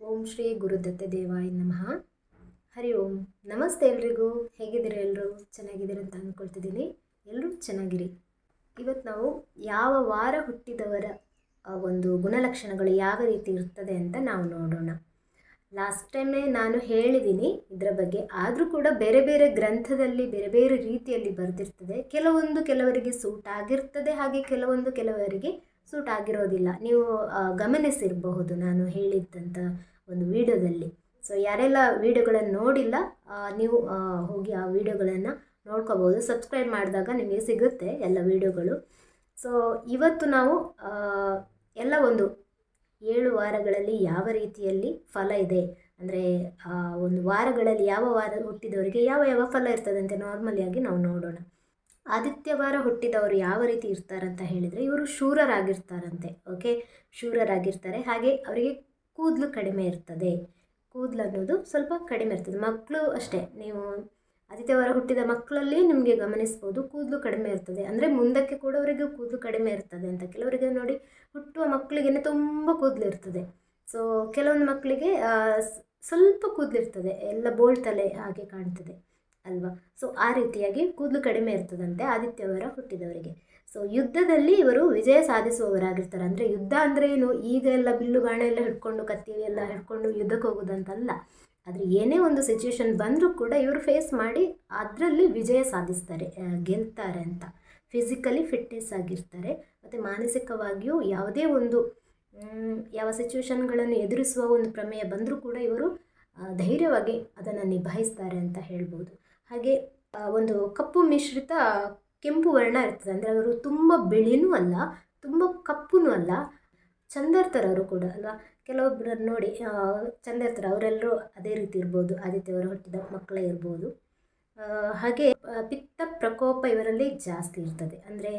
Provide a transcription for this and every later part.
ಓಂ ಶ್ರೀ ಗುರುದತ್ತ ದೇವಾಯ ನಮಃ. ಹರಿ ಓಂ. ನಮಸ್ತೆ ಎಲ್ರಿಗೂ. ಹೇಗಿದ್ದೀರಾ ಎಲ್ಲರೂ ಚೆನ್ನಾಗಿದ್ದೀರ ಅಂತ ಅಂದ್ಕೊಳ್ತಿದ್ದೀನಿ. ಎಲ್ಲರೂ ಚೆನ್ನಾಗಿರಿ. ಇವತ್ತು ನಾವು ಯಾವ ವಾರ ಹುಟ್ಟಿದವರ ಒಂದು ಗುಣಲಕ್ಷಣಗಳು ಯಾವ ರೀತಿ ಇರ್ತದೆ ಅಂತ ನಾವು ನೋಡೋಣ. ಲಾಸ್ಟ್ ಟೈಮೇ ನಾನು ಹೇಳಿದ್ದೀನಿ, ಇದರ ಬಗ್ಗೆ. ಆದರೂ ಕೂಡ ಬೇರೆ ಬೇರೆ ಗ್ರಂಥದಲ್ಲಿ, ಬೇರೆ ಬೇರೆ ರೀತಿಯಲ್ಲಿ ಬರೆದಿರ್ತದೆ. ಕೆಲವೊಂದು ಕೆಲವರಿಗೆ ಸೂಟ್ ಆಗಿರ್ತದೆ, ಹಾಗೆ ಕೆಲವೊಂದು ಕೆಲವರಿಗೆ ಸೂಟ್ ಆಗಿರೋದಿಲ್ಲ. ನೀವು ಗಮನಿಸಿರಬಹುದು ನಾನು ಹೇಳಿದ್ದಂಥ ಒಂದು ವಿಡಿಯೋದಲ್ಲಿ. ಸೊ ಯಾರೆಲ್ಲ ವೀಡಿಯೋಗಳನ್ನು ನೋಡಿಲ್ಲ ನೀವು ಹೋಗಿ ಆ ವೀಡಿಯೋಗಳನ್ನು ನೋಡ್ಕೋಬೋದು ಸಬ್ಸ್ಕ್ರೈಬ್ ಮಾಡಿದಾಗ ನಿಮಗೆ ಸಿಗುತ್ತೆ ಎಲ್ಲ ವೀಡಿಯೋಗಳು. ಸೊ ಇವತ್ತು ನಾವು ಎಲ್ಲ ಒಂದು ಏಳು ವಾರಗಳಲ್ಲಿ ಯಾವ ರೀತಿಯಲ್ಲಿ ಫಲ ಇದೆ? ಅಂದರೆ ಒಂದು ವಾರಗಳಲ್ಲಿ ಯಾವ ವಾರ ಹುಟ್ಟಿದವರಿಗೆ ಯಾವ ಯಾವ ಫಲ ಇರ್ತದಂತೆ? ನಾರ್ಮಲಿಯಾಗಿ ನಾವು ನೋಡೋಣ. ಆದಿತ್ಯವಾರ ಹುಟ್ಟಿದವರು ಯಾವ ರೀತಿ ಇರ್ತಾರಂತ ಹೇಳಿದರೆ ಇವರು ಶೂರರಾಗಿರ್ತಾರಂತೆ ಓಕೆ ಶೂರರಾಗಿರ್ತಾರೆ. ಹಾಗೆ ಅವರಿಗೆ ಕೂದಲು ಕಡಿಮೆ ಇರ್ತದೆ. ಕೂದಲು ಅನ್ನೋದು ಸ್ವಲ್ಪ ಕಡಿಮೆ ಇರ್ತದೆ. ಮಕ್ಕಳು ಅಷ್ಟೇ, ನೀವು ಆದಿತ್ಯವಾರ ಹುಟ್ಟಿದ ಮಕ್ಕಳಲ್ಲಿ ನಿಮಗೆ ಗಮನಿಸ್ಬೋದು ಕೂದಲು ಕಡಿಮೆ ಇರ್ತದೆ. ಅಂದರೆ ಮುಂದಕ್ಕೆ ಕೂಡ ಅವರಿಗೆ ಕೂದಲು ಕಡಿಮೆ ಇರ್ತದೆ ಅಂತ. ಕೆಲವರಿಗೆ ನೋಡಿ ಹುಟ್ಟುವ ಮಕ್ಕಳಿಗೆ ತುಂಬ ಕೂದಲು ಇರ್ತದೆ. ಸೊ ಕೆಲವೊಂದು ಮಕ್ಕಳಿಗೆ ಸ್ವಲ್ಪ ಕೂದಲಿರ್ತದೆ ಎಲ್ಲ ಬೋಳ್ ತಲೆ ಹಾಗೆ ಕಾಣ್ತದೆ. ಅಲ್ವಾ? ಸೊ ಆ ರೀತಿಯಾಗಿ ಕೂದಲು ಕಡಿಮೆ ಇರ್ತದಂತೆ ಆದಿತ್ಯವರ ಹುಟ್ಟಿದವರಿಗೆ. ಸೊ ಯುದ್ಧದಲ್ಲಿ ಇವರು ವಿಜಯ ಸಾಧಿಸುವವರಾಗಿರ್ತಾರೆ. ಅಂದರೆ ಯುದ್ಧ ಅಂದರೆ ಏನು? ಈಗ ಎಲ್ಲ ಬಿಲ್ಲು ಬಾಣೆ ಎಲ್ಲ ಹಿಡ್ಕೊಂಡು, ಕತ್ತಿ ಎಲ್ಲ ಹಿಡ್ಕೊಂಡು ಯುದ್ಧಕ್ಕೆ ಹೋಗೋದಂತಲ್ಲ. ಆದರೆ ಏನೇ ಒಂದು ಸಿಚುವೇಶನ್ ಬಂದರೂ ಕೂಡ ಇವರು ಫೇಸ್ ಮಾಡಿ ಅದರಲ್ಲಿ ವಿಜಯ ಸಾಧಿಸ್ತಾರೆ ಗೆಲ್ತಾರೆ ಅಂತ. ಫಿಸಿಕಲಿ ಫಿಟ್ನೆಸ್ ಆಗಿರ್ತಾರೆ. ಮತ್ತು ಮಾನಸಿಕವಾಗಿಯೂ ಯಾವುದೇ ಒಂದು ಯಾವ ಸಿಚುವೇಶನ್ಗಳನ್ನು ಎದುರಿಸುವ ಒಂದು ಪ್ರಮೇಯ ಬಂದರೂ ಕೂಡ ಇವರು ಧೈರ್ಯವಾಗಿ ಅದನ್ನು ನಿಭಾಯಿಸ್ತಾರೆ ಅಂತ ಹೇಳ್ಬೋದು. ಹಾಗೆ ಒಂದು ಕಪ್ಪು ಮಿಶ್ರಿತ ಕೆಂಪು ವರ್ಣ ಇರ್ತದೆ. ಅಂದರೆ ಅವರು ತುಂಬ ಬಿಳಿನೂ ಅಲ್ಲ ತುಂಬ ಕಪ್ಪೂ ಅಲ್ಲ ಚಂದ ಇರ್ತಾರೆ ಅವರು ಕೂಡ ಅಲ್ವಾ? ಕೆಲವೊಬ್ಬರನ್ನು ನೋಡಿ ಆ, ಚಂದ ಇರ್ತಾರೆ ಅವರೆಲ್ಲರೂ ಅದೇ ರೀತಿ ಇರ್ಬೋದು. ಆದಿತ್ಯವರು ಹುಟ್ಟಿದ ಮಕ್ಕಳೇ ಇರ್ಬೋದು. ಹಾಗೆ ಪಿತ್ತ ಪ್ರಕೋಪ ಇವರಲ್ಲಿ ಜಾಸ್ತಿ ಇರ್ತದೆ. ಅಂದರೆ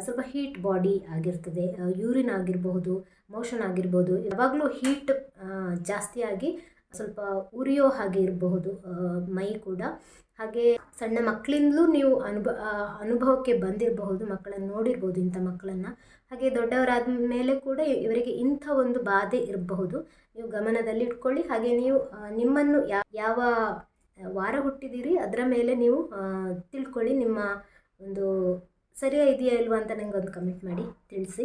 ಸ್ವಲ್ಪ ಹೀಟ್ ಬಾಡಿ ಆಗಿರ್ತದೆ ಯೂರಿನ್ ಆಗಿರಬಹುದು ಮೋಷನ್ ಆಗಿರ್ಬೋದು ಯಾವಾಗಲೂ ಹೀಟ್ ಜಾಸ್ತಿಯಾಗಿ ಸ್ವಲ್ಪ ಉರಿಯೋ ಹಾಗೆ ಇರಬಹುದು ಮೈ ಕೂಡ. ಹಾಗೆ ಸಣ್ಣ ಮಕ್ಕಳಿಂದಲೂ ನೀವು ಅನುಭ ಅನುಭವಕ್ಕೆ ಬಂದಿರಬಹುದು, ಮಕ್ಕಳನ್ನು ನೋಡಿರ್ಬೋದು, ಇಂಥ ಮಕ್ಕಳನ್ನು. ಹಾಗೆ ದೊಡ್ಡವರಾದ ಮೇಲೆ ಕೂಡ ಇವರಿಗೆ ಇಂಥ ಒಂದು ಬಾಧೆ ಇರಬಹುದು. ನೀವು ಗಮನದಲ್ಲಿ ಇಟ್ಕೊಳ್ಳಿ. ಹಾಗೆ ನೀವು ನಿಮ್ಮನ್ನು ಯಾವ ವಾರ ಹುಟ್ಟಿದ್ದೀರಿ ಅದರ ಮೇಲೆ ನೀವು ತಿಳ್ಕೊಳ್ಳಿ. ನಿಮ್ಮ ಒಂದು ಸರಿಯಾ ಇದೆಯಾ ಇಲ್ವಾ ಅಂತ ನನಗೆ ಒಂದು ಕಮೆಂಟ್ ಮಾಡಿ, ತಿಳಿಸಿ.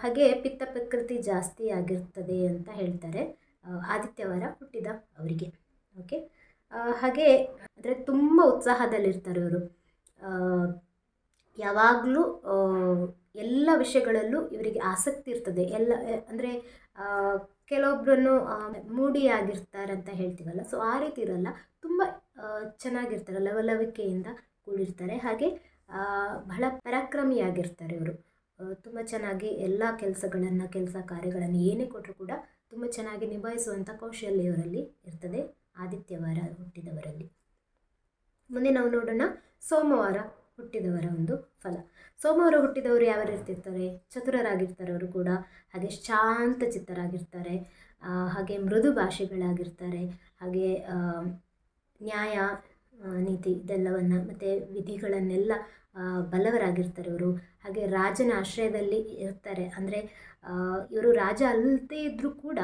ಹಾಗೆ ಪಿತ್ತ ಪ್ರಕೃತಿ ಜಾಸ್ತಿ ಆಗಿರ್ತದೆ ಅಂತ ಹೇಳ್ತಾರೆ. ಆದಿತ್ಯವಾರ ಹುಟ್ಟಿದ ಅವರಿಗೆ. ಓಕೆ ಹಾಗೆ ಅಂದರೆ ತುಂಬ ಉತ್ಸಾಹದಲ್ಲಿರ್ತಾರೆ ಇವರು ಯಾವಾಗಲೂ ಎಲ್ಲ ವಿಷಯಗಳಲ್ಲೂ ಇವರಿಗೆ ಆಸಕ್ತಿ ಇರ್ತದೆ. ಎಲ್ಲ ಅಂದರೆ ಕೆಲವೊಬ್ಬರನ್ನು ಮೂಡಿ ಅಂತ ಹೇಳ್ತೀವಲ್ಲ? ಸೊ ಆ ರೀತಿ ಇರಲ್ಲ. ತುಂಬ ಚೆನ್ನಾಗಿರ್ತಾರೆ, ಲವಲವಿಕೆಯಿಂದ ಕೂಡಿರ್ತಾರೆ. ಹಾಗೆ ಬಹಳ ಪರಾಕ್ರಮಿಯಾಗಿರ್ತಾರೆ ಇವರು. ತುಂಬ ಚೆನ್ನಾಗಿ ಎಲ್ಲ ಕೆಲಸಗಳನ್ನು, ಕೆಲಸ ಕಾರ್ಯಗಳನ್ನು ಏನೇ ಕೊಟ್ಟರು ಕೂಡ ತುಂಬ ಚೆನ್ನಾಗಿ ನಿಭಾಯಿಸುವಂಥ ಕೌಶಲ್ಯ ಇವರಲ್ಲಿ ಇರ್ತದೆ. ಆದಿತ್ಯವಾರ ಹುಟ್ಟಿದವರಲ್ಲಿ. ಮುಂದೆ ನಾವು ನೋಡೋಣ ಸೋಮವಾರ ಹುಟ್ಟಿದವರ ಒಂದು ಫಲ. ಸೋಮವಾರ ಹುಟ್ಟಿದವರು ಯಾರು ಇರ್ತಿರ್ತಾರೆ ಇರ್ತಾರೆ ಚತುರರಾಗಿರ್ತಾರೆ ಅವರು ಕೂಡ. ಹಾಗೆ ಶಾಂತ ಚಿತ್ತರಾಗಿರ್ತಾರೆ. ಹಾಗೆ ಮೃದು ಭಾಷೆಗಳಾಗಿರ್ತಾರೆ. ಹಾಗೆ ನ್ಯಾಯ ನೀತಿ ಇದೆಲ್ಲವನ್ನು ಮತ್ತು ವಿಧಿಗಳನ್ನೆಲ್ಲ ಬಲವರಾಗಿರ್ತಾರೆ ಅವರು ಹಾಗೆ ರಾಜನ ಆಶ್ರಯದಲ್ಲಿ ಇರ್ತಾರೆ. ಅಂದರೆ ಇವರು ರಾಜ ಅಲ್ಲದೇ ಇದ್ದರೂ ಕೂಡ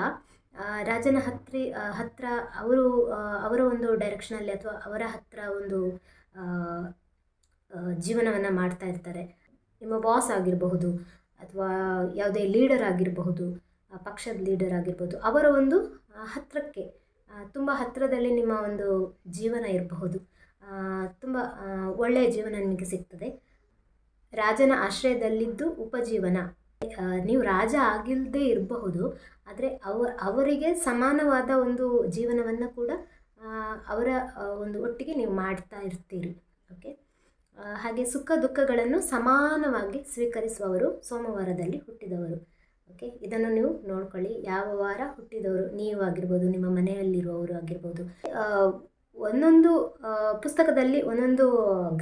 ರಾಜನ ಹತ್ರ ಹತ್ರ ಅವರು ಅವರ ಒಂದು ಡೈರೆಕ್ಷನಲ್ಲಿ ಅಥವಾ ಅವರ ಹತ್ರ ಒಂದು ಜೀವನವನ್ನು ಮಾಡ್ತಾ ಇರ್ತಾರೆ. ನಿಮ್ಮ ಬಾಸ್ ಆಗಿರಬಹುದು ಅಥವಾ ಯಾವುದೇ ಲೀಡರ್ ಆಗಿರಬಹುದು ಪಕ್ಷದ ಲೀಡರ್ ಆಗಿರ್ಬೋದು ಅವರ ಒಂದು ಹತ್ತಿರಕ್ಕೆ ತುಂಬ ಹತ್ತಿರದಲ್ಲಿ ನಿಮ್ಮ ಒಂದು ಜೀವನ ಇರಬಹುದು. ತುಂಬ ಒಳ್ಳೆಯ ಜೀವನ ನಿಮಗೆ ಸಿಗ್ತದೆ. ರಾಜನ ಆಶ್ರಯದಲ್ಲಿದ್ದು ಉಪಜೀವನ. ನೀವು ರಾಜ ಆಗಿಲ್ಲದೆ ಇರಬಹುದು, ಆದರೆ ಅವ, ಅವರಿಗೆ ಸಮಾನವಾದ ಒಂದು ಜೀವನವನ್ನು ಕೂಡ ಅವರ ಒಂದು ಒಟ್ಟಿಗೆ ನೀವು ಮಾಡ್ತಾ ಇರ್ತೀರಿ ಓಕೆ ಹಾಗೆ ಸುಖ ದುಃಖಗಳನ್ನು ಸಮಾನವಾಗಿ ಸ್ವೀಕರಿಸುವವರು ಸೋಮವಾರದಲ್ಲಿ ಹುಟ್ಟಿದವರು ಓಕೆ ಇದನ್ನು ನೀವು ನೋಡ್ಕೊಳ್ಳಿ, ಯಾವ ವಾರ ಹುಟ್ಟಿದವರು, ನೀವು ಆಗಿರ್ಬೋದು, ನಿಮ್ಮ ಮನೆಯಲ್ಲಿರುವವರು ಆಗಿರ್ಬೋದು ಒಂದೊಂದು ಪುಸ್ತಕದಲ್ಲಿ ಒಂದೊಂದು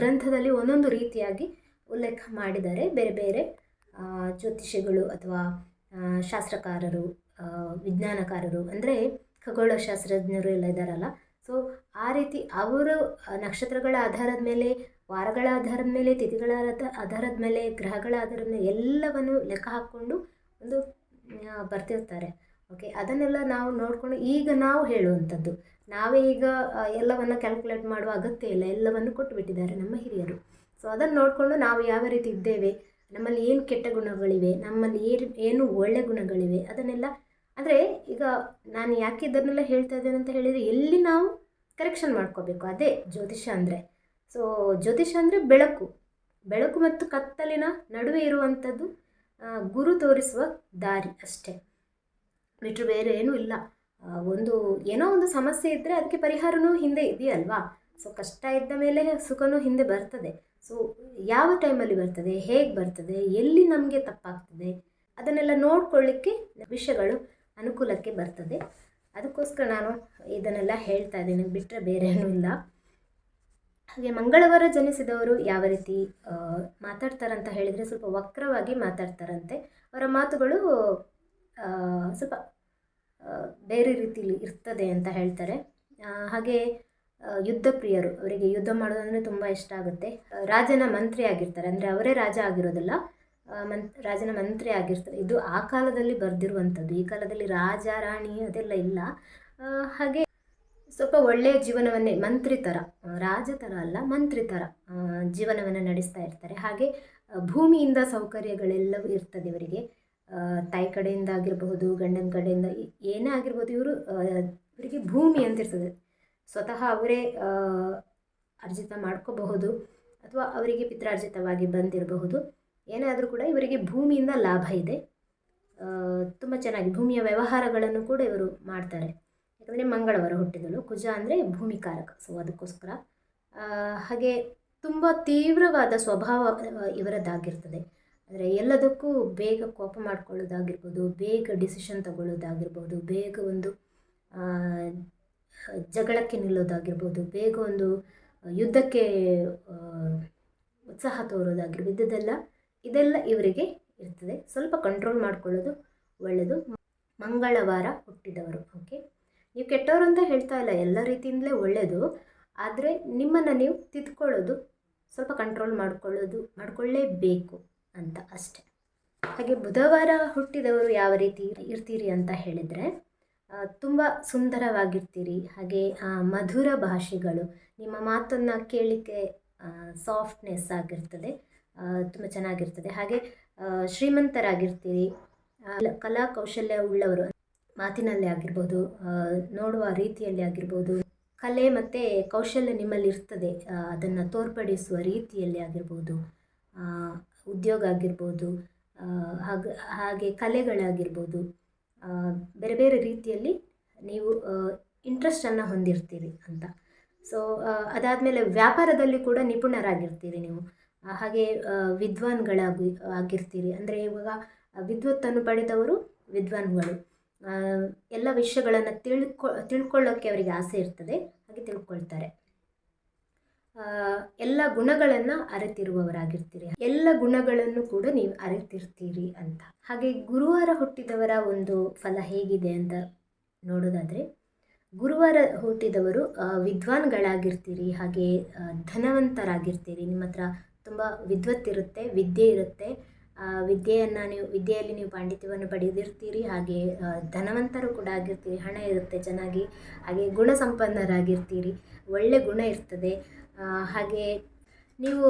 ಗ್ರಂಥದಲ್ಲಿ ಒಂದೊಂದು ರೀತಿಯಾಗಿ ಉಲ್ಲೇಖ ಮಾಡಿದ್ದಾರೆ, ಬೇರೆ ಬೇರೆ ಜ್ಯೋತಿಷಿಗಳು ಅಥವಾ ಶಾಸ್ತ್ರಕಾರರು ವಿಜ್ಞಾನಕಾರರು, ಅಂದರೆ ಖಗೋಳಶಾಸ್ತ್ರಜ್ಞರು ಎಲ್ಲ ಇದ್ದಾರಲ್ಲ. ಸೊ ಆ ರೀತಿ ಅವರು ನಕ್ಷತ್ರಗಳ ಆಧಾರದ ಮೇಲೆ, ವಾರಗಳ ಆಧಾರದ ಮೇಲೆ, ತಿಥಿಗಳ ಆಧಾರದ ಮೇಲೆ, ಗ್ರಹಗಳ ಆಧಾರದ ಮೇಲೆ ಎಲ್ಲವನ್ನು ಲೆಕ್ಕ ಹಾಕ್ಕೊಂಡು ಒಂದು ಬರ್ತಿರ್ತಾರೆ. ಓಕೆ ಅದನ್ನೆಲ್ಲ ನಾವು ನೋಡಿಕೊಂಡು ಈಗ ನಾವು ಹೇಳುವಂಥದ್ದು. ನಾವೇ ಈಗ ಎಲ್ಲವನ್ನು ಕ್ಯಾಲ್ಕುಲೇಟ್ ಮಾಡುವ ಅಗತ್ಯ ಇಲ್ಲ. ಎಲ್ಲವನ್ನು ಕೊಟ್ಟುಬಿಟ್ಟಿದ್ದಾರೆ ನಮ್ಮ ಹಿರಿಯರು. ಸೊ ಅದನ್ನು ನೋಡಿಕೊಂಡು ನಾವು ಯಾವ ರೀತಿ ಇದ್ದೇವೆ? ನಮ್ಮಲ್ಲಿ ಏನು ಕೆಟ್ಟ ಗುಣಗಳಿವೆ, ನಮ್ಮಲ್ಲಿ ಏನು ಏನು ಒಳ್ಳೆ ಗುಣಗಳಿವೆ, ಅದನ್ನೆಲ್ಲ, ಅಂದರೆ ಈಗ ನಾನು ಯಾಕೆ ಇದನ್ನೆಲ್ಲ ಹೇಳ್ತಾ ಇದ್ದೇನೆ ಅಂತ ಹೇಳಿದರೆ ಎಲ್ಲಿ ನಾವು ಕರೆಕ್ಷನ್ ಮಾಡ್ಕೋಬೇಕು, ಅದೇ ಜ್ಯೋತಿಷ ಅಂದರೆ. ಸೊ ಜ್ಯೋತಿಷ ಅಂದರೆ ಬೆಳಕು. ಬೆಳಕು ಮತ್ತು ಕತ್ತಲಿನ ನಡುವೆ ಇರುವಂಥದ್ದು ಗುರು ತೋರಿಸುವ ದಾರಿ ಅಷ್ಟೇ. ಬಿಟ್ಟರೆ ಬೇರೆ ಏನೂ ಇಲ್ಲ. ಒಂದು, ಏನೋ ಒಂದು ಸಮಸ್ಯೆ ಇದ್ದರೆ ಅದಕ್ಕೆ ಪರಿಹಾರನೂ ಹಿಂದೆ ಇದೆಯಲ್ವಾ? ಸೊ ಕಷ್ಟ ಇದ್ದ ಮೇಲೆ ಸುಖನೂ ಹಿಂದೆ ಬರ್ತದೆ. ಸೊ ಯಾವ ಟೈಮಲ್ಲಿ ಬರ್ತದೆ, ಹೇಗೆ ಬರ್ತದೆ, ಎಲ್ಲಿ ನಮಗೆ ತಪ್ಪಾಗ್ತದೆ, ಅದನ್ನೆಲ್ಲ ನೋಡ್ಕೊಳ್ಳಿಕ್ಕೆ ವಿಷಯಗಳು ಅನುಕೂಲಕ್ಕೆ ಬರ್ತದೆ. ಅದಕ್ಕೋಸ್ಕರ ನಾನು ಇದನ್ನೆಲ್ಲ ಹೇಳ್ತಾ ಇದ್ದೀನಿ ಬಿಟ್ಟರೆ ಬೇರೆ ಹಾಗೆ ಮಂಗಳವಾರ ಜನಿಸಿದವರು ಯಾವ ರೀತಿ ಮಾತಾಡ್ತಾರಂತ ಹೇಳಿದರೆ ಸ್ವಲ್ಪ ವಕ್ರವಾಗಿ ಮಾತಾಡ್ತಾರಂತೆ. ಅವರ ಮಾತುಗಳು ಸ್ವಲ್ಪ ಬೇರೆ ರೀತಿಲಿ ಇರ್ತದೆ ಅಂತ ಹೇಳ್ತಾರೆ. ಹಾಗೆ ಯುದ್ಧ ಪ್ರಿಯರು ಅವರಿಗೆ ಯುದ್ಧ ಮಾಡೋದಂದ್ರೆ ತುಂಬ ಇಷ್ಟ ಆಗುತ್ತೆ. ರಾಜನ ಮಂತ್ರಿ ಆಗಿರ್ತಾರೆ. ಅಂದರೆ ಅವರೇ ರಾಜ ಆಗಿರೋದಲ್ಲ. ರಾಜನ ಮಂತ್ರಿ ಆಗಿರ್ತಾರೆ. ಇದು ಆ ಕಾಲದಲ್ಲಿ ಬರೆದಿರುವಂಥದ್ದು. ಈ ಕಾಲದಲ್ಲಿ ರಾಜ, ರಾಣಿ ಅದೆಲ್ಲ ಇಲ್ಲ. ಹಾಗೆ ಸ್ವಲ್ಪ ಒಳ್ಳೆಯ ಜೀವನವನ್ನೇ ಮಂತ್ರಿ ಥರ ರಾಜ ಥರ ಅಲ್ಲ, ಮಂತ್ರಿ ಥರ ಜೀವನವನ್ನು ನಡೆಸ್ತಾ ಇರ್ತಾರೆ. ಹಾಗೆ ಭೂಮಿಯಿಂದ ಸೌಕರ್ಯಗಳೆಲ್ಲವೂ ಇರ್ತದೆ ಇವರಿಗೆ. ತಾಯಿ ಕಡೆಯಿಂದ ಆಗಿರಬಹುದು, ಗಂಡನ ಕಡೆಯಿಂದ ಏನೇ ಆಗಿರ್ಬೋದು ಇವರು ಇವರಿಗೆ ಭೂಮಿ ಅಂತ ಇರ್ತದೆ. ಸ್ವತಃ ಅವರೇ ಅರ್ಜಿತ ಮಾಡ್ಕೋಬಹುದು ಅಥವಾ ಅವರಿಗೆ ಪಿತ್ರಾರ್ಜಿತವಾಗಿ ಬಂದಿರಬಹುದು. ಏನೇ ಆದರೂ ಕೂಡ ಇವರಿಗೆ ಭೂಮಿಯಿಂದ ಲಾಭ ಇದೆ. ತುಂಬ ಚೆನ್ನಾಗಿ ಭೂಮಿಯ ವ್ಯವಹಾರಗಳನ್ನು ಕೂಡ ಇವರು ಮಾಡ್ತಾರೆ. ಯಾಕಂದರೆ ಮಂಗಳವಾರ ಹುಟ್ಟಿದಳು. ಕುಜ ಅಂದರೆ ಭೂಮಿಕಾರಕ. ಸೊ ಅದಕ್ಕೋಸ್ಕರ ಹಾಗೆ ತುಂಬ ತೀವ್ರವಾದ ಸ್ವಭಾವ ಇವರದ್ದಾಗಿರ್ತದೆ. ಅಂದರೆ ಎಲ್ಲದಕ್ಕೂ ಬೇಗ ಕೋಪ ಮಾಡ್ಕೊಳ್ಳೋದಾಗಿರ್ಬೋದು, ಬೇಗ ಡಿಸಿಷನ್ ತಗೊಳ್ಳೋದಾಗಿರ್ಬೋದು, ಬೇಗ ಒಂದು ಜಗಳಕ್ಕೆ ನಿಲ್ಲೋದಾಗಿರ್ಬೋದು, ಬೇಗ ಒಂದು ಯುದ್ಧಕ್ಕೆ ಉತ್ಸಾಹ ತೋರೋದಾಗಿರ್ಬೋದು ಇದೆಲ್ಲ ಇದೆಲ್ಲ ಇವರಿಗೆ ಇರ್ತದೆ. ಸ್ವಲ್ಪ ಕಂಟ್ರೋಲ್ ಮಾಡ್ಕೊಳ್ಳೋದು ಒಳ್ಳೆಯದು ಮಂಗಳವಾರ ಹುಟ್ಟಿದವರು ಓಕೆ ನೀವು ಕೆಟ್ಟವರು ಅಂತ ಹೇಳ್ತಾ ಇಲ್ಲ, ಎಲ್ಲ ರೀತಿಯಿಂದಲೇ ಒಳ್ಳೆಯದು ಆದರೆ ನಿಮ್ಮನ್ನು ನೀವು ತಿದ್ಕೊಳ್ಳೋದು, ಸ್ವಲ್ಪ ಕಂಟ್ರೋಲ್ ಮಾಡ್ಕೊಳ್ಳೋದು, ಮಾಡಿಕೊಳ್ಳೇಬೇಕು ಅಂತ ಅಷ್ಟೆ. ಹಾಗೆ ಬುಧವಾರ ಹುಟ್ಟಿದವರು ಯಾವ ರೀತಿ ಇರ್ತೀರಿ ಅಂತ ಹೇಳಿದರೆ ತುಂಬ ಸುಂದರವಾಗಿರ್ತೀರಿ. ಹಾಗೆ ಮಧುರ ಭಾಷೆಗಳು, ನಿಮ್ಮ ಮಾತನ್ನು ಕೇಳಲಿಕ್ಕೆ ಸಾಫ್ಟ್ನೆಸ್ ಆಗಿರ್ತದೆ ತುಂಬ ಚೆನ್ನಾಗಿರ್ತದೆ. ಹಾಗೆ ಶ್ರೀಮಂತರಾಗಿರ್ತೀರಿ ಕಲಾ ಕೌಶಲ್ಯ ಉಳ್ಳವರು, ಮಾತಿನಲ್ಲಿ ಆಗಿರ್ಬೋದು ನೋಡುವ ರೀತಿಯಲ್ಲಿ ಆಗಿರ್ಬೋದು, ಕಲೆ ಮತ್ತು ಕೌಶಲ್ಯ ನಿಮ್ಮಲ್ಲಿ ಇರ್ತದೆ ಅದನ್ನು ತೋರ್ಪಡಿಸುವ ರೀತಿಯಲ್ಲಿ ಆಗಿರ್ಬೋದು ಉದ್ಯೋಗ ಆಗಿರ್ಬೋದು ಹಾಗೆ ಹಾಗೆ ಕಲೆಗಳಾಗಿರ್ಬೋದು. ಬೇರೆ ಬೇರೆ ರೀತಿಯಲ್ಲಿ ನೀವು ಇಂಟ್ರೆಸ್ಟನ್ನು ಹೊಂದಿರ್ತೀರಿ ಅಂತ. ಸೊ ಅದಾದಮೇಲೆ ವ್ಯಾಪಾರದಲ್ಲಿ ಕೂಡ ನಿಪುಣರಾಗಿರ್ತೀರಿ ನೀವು. ಹಾಗೆ ವಿದ್ವಾನ್ಗಳಾಗಿ, ಆಗಿರ್ತೀರಿ. ಅಂದರೆ ಇವಾಗ ವಿದ್ವತ್ತನ್ನು ಪಡೆದವರು ವಿದ್ವಾನ್ಗಳು. ಎಲ್ಲ ವಿಷಯಗಳನ್ನು ತಿಳ್ಕೊ ತಿಳ್ಕೊಳ್ಳೋಕ್ಕೆ ಅವರಿಗೆ ಆಸೆ ಇರ್ತದೆ. ಹಾಗೆ ತಿಳ್ಕೊಳ್ತಾರೆ. ಎಲ್ಲ ಗುಣಗಳನ್ನು ಅರಿತಿರುವವರಾಗಿರ್ತೀರಿ. ಎಲ್ಲ ಗುಣಗಳನ್ನು ಕೂಡ ನೀವು ಅರಿತಿರ್ತೀರಿ ಅಂತ. ಹಾಗೆ ಗುರುವಾರ ಹುಟ್ಟಿದವರ ಒಂದು ಫಲ ಹೇಗಿದೆ ಅಂತ ನೋಡೋದಾದರೆ, ಗುರುವಾರ ಹುಟ್ಟಿದವರು ವಿದ್ವಾನ್ಗಳಾಗಿರ್ತೀರಿ, ಹಾಗೆ ಧನವಂತರಾಗಿರ್ತೀರಿ. ನಿಮ್ಮ ಹತ್ರ ತುಂಬ ವಿದ್ವತ್ತಿರುತ್ತೆ ವಿದ್ಯೆ ಇರುತ್ತೆ. ವಿದ್ಯೆಯನ್ನು ನೀವು, ವಿದ್ಯೆಯಲ್ಲಿ ನೀವು ಪಾಂಡಿತ್ಯವನ್ನು ಪಡೆದಿರ್ತೀರಿ, ಹಾಗೆ ಧನವಂತರು ಕೂಡ ಆಗಿರ್ತೀರಿ, ಹಣ ಇರುತ್ತೆ, ಚೆನ್ನಾಗಿ, ಹಾಗೆ ಗುಣ ಸಂಪನ್ನರಾಗಿರ್ತೀರಿ. ಒಳ್ಳೆ ಗುಣ ಇರ್ತದೆ. ಹಾಗೆ ನೀವು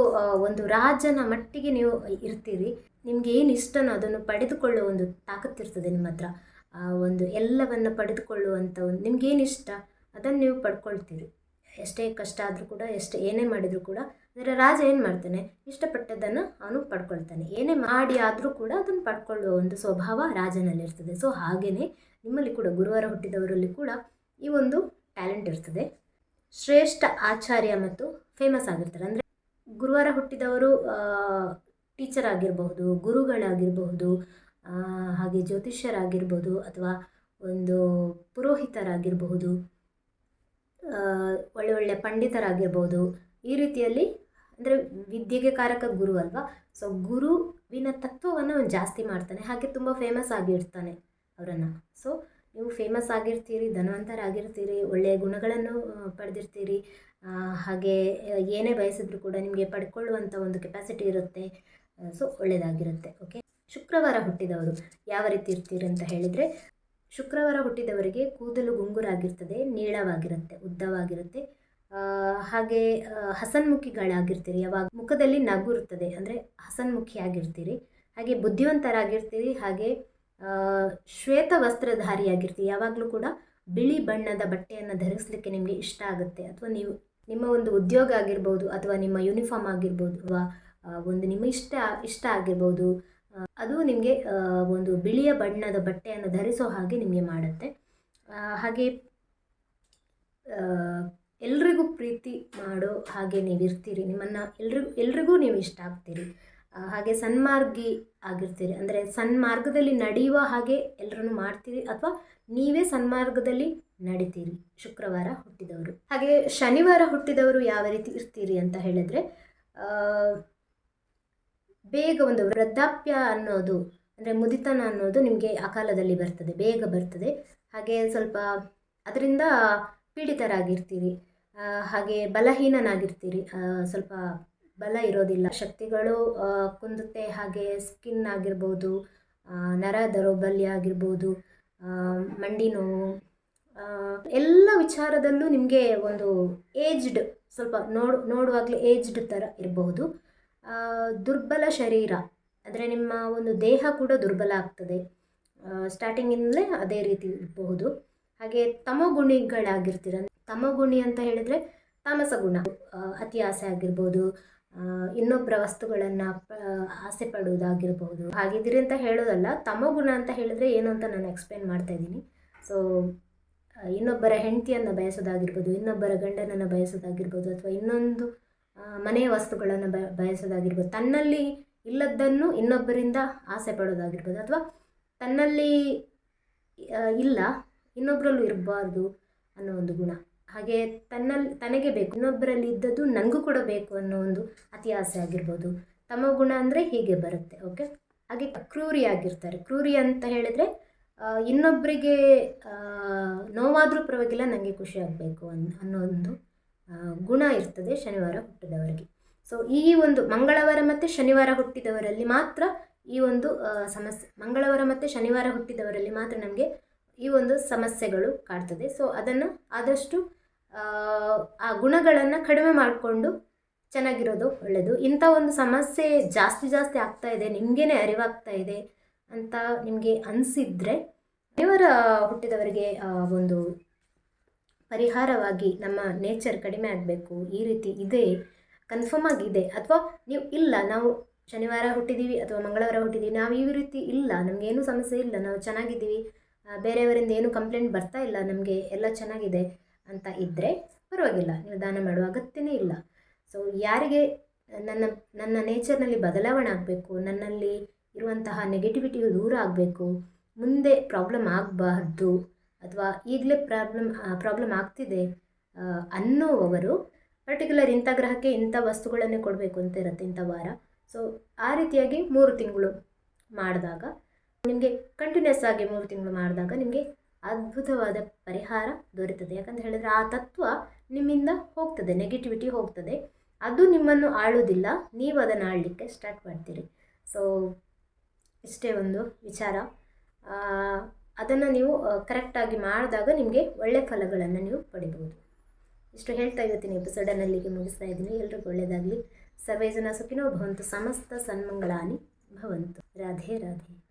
ಒಂದು ರಾಜನ ಮಟ್ಟಿಗೆ ನೀವು ಇರ್ತೀರಿ. ನಿಮ್ಗೆ ಏನು ಇಷ್ಟನೋ ಅದನ್ನು ಪಡೆದುಕೊಳ್ಳುವ ಒಂದು ತಾಕತ್ತಿರ್ತದೆ ನಿಮ್ಮ ಹತ್ರ. ಒಂದು ಎಲ್ಲವನ್ನು ಪಡೆದುಕೊಳ್ಳುವಂಥ ಒಂದು ನಿಮ್ಗೇನು ಇಷ್ಟ, ಅದನ್ನು ನೀವು ಪಡ್ಕೊಳ್ತೀರಿ. ಎಷ್ಟೇ ಕಷ್ಟ ಆದರೂ ಕೂಡ, ಎಷ್ಟು ಏನೇ ಮಾಡಿದರೂ ಕೂಡ, ಅಂದರೆ ರಾಜ ಏನು ಮಾಡ್ತಾನೆ? ಇಷ್ಟಪಟ್ಟದ್ದನ್ನು ಅವನು ಪಡ್ಕೊಳ್ತಾನೆ. ಏನೇ ಮಾಡಿ ಆದರೂ ಕೂಡ ಅದನ್ನು ಪಡ್ಕೊಳ್ಳುವ ಒಂದು ಸ್ವಭಾವ ರಾಜನಲ್ಲಿರ್ತದೆ ಸೊ ಹಾಗೆಯೇ ನಿಮ್ಮಲ್ಲಿ ಕೂಡ, ಗುರುವಾರ ಹುಟ್ಟಿದವರಲ್ಲಿ ಕೂಡ ಈ ಒಂದು ಟ್ಯಾಲೆಂಟ್ ಇರ್ತದೆ. ಶ್ರೇಷ್ಠ ಆಚಾರ್ಯ ಮತ್ತು ಫೇಮಸ್ ಆಗಿರ್ತಾರೆ. ಅಂದರೆ ಗುರುವಾರ ಹುಟ್ಟಿದವರು ಟೀಚರ್ ಆಗಿರಬಹುದು, ಗುರುಗಳಾಗಿರಬಹುದು ಹಾಗೆ ಜ್ಯೋತಿಷ್ಯರಾಗಿರ್ಬೋದು ಅಥವಾ ಒಂದು ಪುರೋಹಿತರಾಗಿರಬಹುದು ಒಳ್ಳೆ ಒಳ್ಳೆ ಪಂಡಿತರಾಗಿರ್ಬೋದು ಈ ರೀತಿಯಲ್ಲಿ ಅಂದರೆ ವಿದ್ಯೆಗೆ ಕಾರಕ ಗುರು ಅಲ್ವಾ? ಸೊ ಗುರುವಿನ ತತ್ವವನ್ನು ಜಾಸ್ತಿ ಮಾಡ್ತಾನೆ. ಹಾಗೆ ತುಂಬ ಫೇಮಸ್ ಆಗಿರ್ತಾನೆ ಅವರನ್ನು. ಸೊ ನೀವು ಫೇಮಸ್ ಆಗಿರ್ತೀರಿ, ಧನವಂತರಾಗಿರ್ತೀರಿ, ಒಳ್ಳೆಯ ಗುಣಗಳನ್ನು ಪಡೆದಿರ್ತೀರಿ ಹಾಗೆ ಏನೇ ಬಯಸಿದ್ರು ಕೂಡ ನಿಮಗೆ ಪಡ್ಕೊಳ್ಳುವಂಥ ಒಂದು ಕೆಪಾಸಿಟಿ ಇರುತ್ತೆ ಸೊ ಒಳ್ಳೆಯದಾಗಿರುತ್ತೆ ಓಕೆ ಶುಕ್ರವಾರ ಹುಟ್ಟಿದವರು ಯಾವ ರೀತಿ ಇರ್ತೀರಿ ಅಂತ ಹೇಳಿದರೆ, ಶುಕ್ರವಾರ ಹುಟ್ಟಿದವರಿಗೆ ಕೂದಲು ಗುಂಗುರಾಗಿರ್ತದೆ, ನೀಳವಾಗಿರುತ್ತೆ, ಉದ್ದವಾಗಿರುತ್ತೆ ಹಾಗೆ ಹಸನ್ಮುಖಿಗಳಾಗಿರ್ತೀರಿ, ಯಾವಾಗ ಮುಖದಲ್ಲಿ ನಗು ಇರ್ತದೆ ಅಂದರೆ ಹಸನ್ಮುಖಿಯಾಗಿರ್ತೀರಿ, ಹಾಗೆ ಬುದ್ಧಿವಂತರಾಗಿರ್ತೀರಿ, ಹಾಗೆ ಶ್ವೇತ ವಸ್ತ್ರಧಾರಿಯಾಗಿರ್ತೀವಿ ಯಾವಾಗಲೂ ಕೂಡ ಬಿಳಿ ಬಣ್ಣದ ಬಟ್ಟೆಯನ್ನು ಧರಿಸಲಿಕ್ಕೆ ನಿಮಗೆ ಇಷ್ಟ ಆಗುತ್ತೆ. ಅಥವಾ ನೀವು, ನಿಮ್ಮ ಒಂದು ಉದ್ಯೋಗ ಆಗಿರ್ಬೋದು, ಅಥವಾ ನಿಮ್ಮ ಯೂನಿಫಾರ್ಮ್ ಆಗಿರ್ಬೋದು, ಅಥವಾ ಒಂದು ನಿಮ್ಮ ಇಷ್ಟ ಇಷ್ಟ ಆಗಿರ್ಬೋದು ಅದು ನಿಮಗೆ ಒಂದು ಬಿಳಿಯ ಬಣ್ಣದ ಬಟ್ಟೆಯನ್ನು ಧರಿಸೋ ಹಾಗೆ ನಿಮಗೆ ಮಾಡುತ್ತೆ. ಹಾಗೆ ಎಲ್ರಿಗೂ ಪ್ರೀತಿ ಮಾಡೋ ಹಾಗೆ ನೀವು ಇರ್ತೀರಿ ನಿಮ್ಮನ್ನು ಎಲ್ರಿಗೂ ಎಲ್ರಿಗೂ ನೀವು ಇಷ್ಟ ಆಗ್ತೀರಿ. ಹಾಗೆ ಸನ್ಮಾರ್ಗಿ ಆಗಿರ್ತೀರಿ. ಅಂದರೆ ಸನ್ಮಾರ್ಗದಲ್ಲಿ ನಡೆಯುವ ಹಾಗೆ ಎಲ್ಲರನ್ನು ಮಾಡ್ತೀರಿ ಅಥವಾ ನೀವೇ ಸನ್ಮಾರ್ಗದಲ್ಲಿ ನಡಿತೀರಿ. ಶುಕ್ರವಾರ ಹುಟ್ಟಿದವರು. ಹಾಗೆ ಶನಿವಾರ ಹುಟ್ಟಿದವರು ಯಾವ ರೀತಿ ಇರ್ತೀರಿ ಅಂತ ಹೇಳಿದ್ರೆ ಬೇಗ ಒಂದು ವೃದ್ಧಾಪ್ಯ ಅನ್ನೋದು, ಅಂದರೆ ಮುದಿತನ ಅನ್ನೋದು ನಿಮಗೆ ಆ ಕಾಲದಲ್ಲಿ ಬರ್ತದೆ. ಬೇಗ ಬರ್ತದೆ. ಹಾಗೆ ಸ್ವಲ್ಪ ಅದರಿಂದ ಪೀಡಿತರಾಗಿರ್ತೀರಿ. ಹಾಗೆ ಬಲಹೀನನಾಗಿರ್ತೀರಿ. ಸ್ವಲ್ಪ ಬಲ ಇರೋದಿಲ್ಲ. ಶಕ್ತಿಗಳು ಕುಂದುತ್ತೆ. ಹಾಗೆ ಸ್ಕಿನ್ ಆಗಿರ್ಬೋದು ನರ ದೌರ್ಬಲ್ಯ ಆಗಿರ್ಬೋದು ಮಂಡಿ ನೋವು ಎಲ್ಲ ವಿಚಾರದಲ್ಲೂ ನಿಮಗೆ ಒಂದು ಏಜ್ಡ್ ಸ್ವಲ್ಪ ನೋಡು, ನೋಡುವಾಗಲೇ ಏಜ್ಡ್ ಥರ ಇರಬಹುದು ದುರ್ಬಲ ಶರೀರ, ಅಂದರೆ ನಿಮ್ಮ ಒಂದು ದೇಹ ಕೂಡ ದುರ್ಬಲ ಆಗ್ತದೆ. ಸ್ಟಾರ್ಟಿಂಗಿಂದಲೇ ಅದೇ ರೀತಿ ಇರಬಹುದು. ಹಾಗೆ ತಮಗುಣಿಗಳಾಗಿರ್ತೀರ, ತಮಗುಣಿ ಅಂತ ಹೇಳಿದರೆ ತಾಮಸ ಗುಣ ಅತಿ ಆಸೆ ಆಗಿರ್ಬೋದು ಇನ್ನೊಬ್ಬರ ವಸ್ತುಗಳನ್ನು ಆಸೆ ಪಡುವುದಾಗಿರ್ಬೋದು ಹಾಗಿದ್ದೀರಿ ಅಂತ ಹೇಳೋದಲ್ಲ ತಮೋಗುಣ ಅಂತ ಹೇಳಿದರೆ ಏನು ಅಂತ ನಾನು ಎಕ್ಸ್ಪ್ಲೇನ್ ಮಾಡ್ತಾ ಇದ್ದೀನಿ. ಸೊ ಇನ್ನೊಬ್ಬರ ಹೆಂಡತಿಯನ್ನು ಬಯಸೋದಾಗಿರ್ಬೋದು, ಇನ್ನೊಬ್ಬರ ಗಂಡನನ್ನು ಬಯಸೋದಾಗಿರ್ಬೋದು, ಅಥವಾ ಇನ್ನೊಂದು ಮನೆಯ ವಸ್ತುಗಳನ್ನು ಬ, ಬಯಸೋದಾಗಿರ್ಬೋದು, ತನ್ನಲ್ಲಿ ಇಲ್ಲದ್ದನ್ನು ಇನ್ನೊಬ್ಬರಿಂದ ಆಸೆ ಪಡೋದಾಗಿರ್ಬೋದು ಅಥವಾ ತನ್ನಲ್ಲಿ ಇಲ್ಲ ಇನ್ನೊಬ್ಬರಲ್ಲೂ ಇರಬಾರ್ದು ಅನ್ನೋ ಒಂದು ಗುಣ. ಹಾಗೆ ತನ್ನಲ್ಲಿ ತನಗೆ ಬೇಕು. ಇನ್ನೊಬ್ಬರಲ್ಲಿ ಇದ್ದದ್ದು ನನಗೂ ಕೂಡ ಬೇಕು ಅನ್ನೋ ಒಂದು ಅತಿ ಆಸೆ ಆಗಿರ್ಬೋದು. ತಮ್ಮ ಗುಣ ಅಂದರೆ ಹೀಗೆ ಬರುತ್ತೆ ಓಕೆ ಹಾಗೆ ಕ್ರೂರಿ ಆಗಿರ್ತಾರೆ. ಕ್ರೂರಿ ಅಂತ ಹೇಳಿದರೆ ಇನ್ನೊಬ್ಬರಿಗೆ ನೋವಾದರೂ ಪರವಾಗಿಲ್ಲ ನನಗೆ ಖುಷಿ ಆಗಬೇಕು ಅನ್, ಅನ್ನೋ ಒಂದು ಗುಣ ಇರ್ತದೆ ಶನಿವಾರ ಹುಟ್ಟಿದವರಿಗೆ. ಸೊ ಈ ಒಂದು ಮಂಗಳವಾರ ಮತ್ತು ಶನಿವಾರ ಹುಟ್ಟಿದವರಲ್ಲಿ ಮಾತ್ರ ಈ ಒಂದು ಸಮಸ್ಯೆ ಮಂಗಳವಾರ ಮತ್ತು ಶನಿವಾರ ಹುಟ್ಟಿದವರಲ್ಲಿ ಮಾತ್ರ ನಮಗೆ ಈ ಒಂದು ಸಮಸ್ಯೆಗಳು ಕಾಡ್ತದೆ. ಸೊ ಅದನ್ನು ಆದಷ್ಟು ಆ, ಗುಣಗಳನ್ನು ಕಡಿಮೆ ಮಾಡಿಕೊಂಡು ಚೆನ್ನಾಗಿರೋದು ಒಳ್ಳೆಯದು ಇಂಥ ಒಂದು ಸಮಸ್ಯೆ ಜಾಸ್ತಿ ಜಾಸ್ತಿ ಆಗ್ತಾ ಇದೆ ನಿಮಗೇನೆ ಅರಿವಾಗ್ತಾ ಇದೆ ಅಂತ ನಿಮಗೆ ಅನಿಸಿದರೆ ದೇವರ ಹುಟ್ಟಿದವರಿಗೆ ಒಂದು ಪರಿಹಾರವಾಗಿ ನಮ್ಮ ನೇಚರ್ ಕಡಿಮೆ ಆಗಬೇಕು. ಈ ರೀತಿ ಇದೆ ಕನ್ಫರ್ಮ್ ಆಗಿದೆ. ಅಥವಾ ನೀವು ಇಲ್ಲ ನಾವು ಶನಿವಾರ ಹುಟ್ಟಿದ್ದೀವಿ ಅಥವಾ ಮಂಗಳವಾರ ಹುಟ್ಟಿದ್ದೀವಿ ನಾವು ಈ ರೀತಿ ಇಲ್ಲ ನಮಗೇನು ಸಮಸ್ಯೆ ಇಲ್ಲ ನಾವು ಚೆನ್ನಾಗಿದ್ದೀವಿ ಬೇರೆಯವರಿಂದ ಏನು ಕಂಪ್ಲೇಂಟ್ ಬರ್ತಾ ಇಲ್ಲ ನಮಗೆ ಎಲ್ಲ ಚೆನ್ನಾಗಿದೆ. ಅಂತ ಇದ್ದರೆ ಪರವಾಗಿಲ್ಲ ನೀವು ದಾನ ಮಾಡುವ ಅಗತ್ಯನೇ ಇಲ್ಲ. ಸೊ ಯಾರಿಗೆ ನನ್ನ ನನ್ನ ನೇಚರ್ನಲ್ಲಿ ಬದಲಾವಣೆ ಆಗಬೇಕು, ನನ್ನಲ್ಲಿ ಇರುವಂತಹ ನೆಗೆಟಿವಿಟಿಯು ದೂರ ಆಗಬೇಕು, ಮುಂದೆ ಪ್ರಾಬ್ಲಮ್ ಆಗಬಾರ್ದು, ಅಥವಾ ಈಗಲೇ ಪ್ರಾಬ್ಲಮ್ ಪ್ರಾಬ್ಲಮ್ ಆಗ್ತಿದೆ ಅನ್ನೋವರು ಪರ್ಟಿಕ್ಯುಲರ್ ಇಂಥ ಗ್ರಹಕ್ಕೆ ಇಂಥ ವಸ್ತುಗಳನ್ನೇ ಕೊಡಬೇಕು ಅಂತ ಇರುತ್ತೆ ಇಂಥ ವಾರ. ಸೊ ಆ ರೀತಿಯಾಗಿ ಮೂರು ತಿಂಗಳು ಮಾಡಿದಾಗ, ನಿಮಗೆ ಕಂಟಿನ್ಯೂಸ್ ಆಗಿ ಮೂರು ತಿಂಗಳು ಮಾಡಿದಾಗ ನಿಮಗೆ ಅದ್ಭುತವಾದ ಪರಿಹಾರ ದೊರೆತದೆ. ಯಾಕಂತ ಹೇಳಿದ್ರೆ ಆ ತತ್ವ ನಿಮ್ಮಿಂದ ಹೋಗ್ತದೆ ನೆಗೆಟಿವಿಟಿ ಹೋಗ್ತದೆ. ಅದು ನಿಮ್ಮನ್ನು ಆಳೋದಿಲ್ಲ ನೀವು ಅದನ್ನು ಆಳಲಿಕ್ಕೆ ಸ್ಟಾರ್ಟ್ ಮಾಡ್ತೀರಿ. ಸೊ ಇಷ್ಟೇ ಒಂದು ವಿಚಾರ. ಅದನ್ನು ನೀವು ಕರೆಕ್ಟಾಗಿ ಮಾಡಿದಾಗ ನಿಮಗೆ ಒಳ್ಳೆಯ ಫಲಗಳನ್ನು ನೀವು ಪಡಿಬೋದು ಇಷ್ಟು ಹೇಳ್ತಾ ಇವತ್ತಿನ ಎಪಿಸೋಡನ್ನು ಮುಗಿಸ್ತಾ ಇದ್ದೀನಿ. ಎಲ್ರಿಗೂ ಒಳ್ಳೆಯದಾಗಲಿ ಸರ್ವೇ ಸುಖಿನೋ ಭವಂತು. ಸಮಸ್ತ ಸನ್ಮಂಗಳಾನಿ ಭವಂತು. ರಾಧೆ ರಾಧೆ.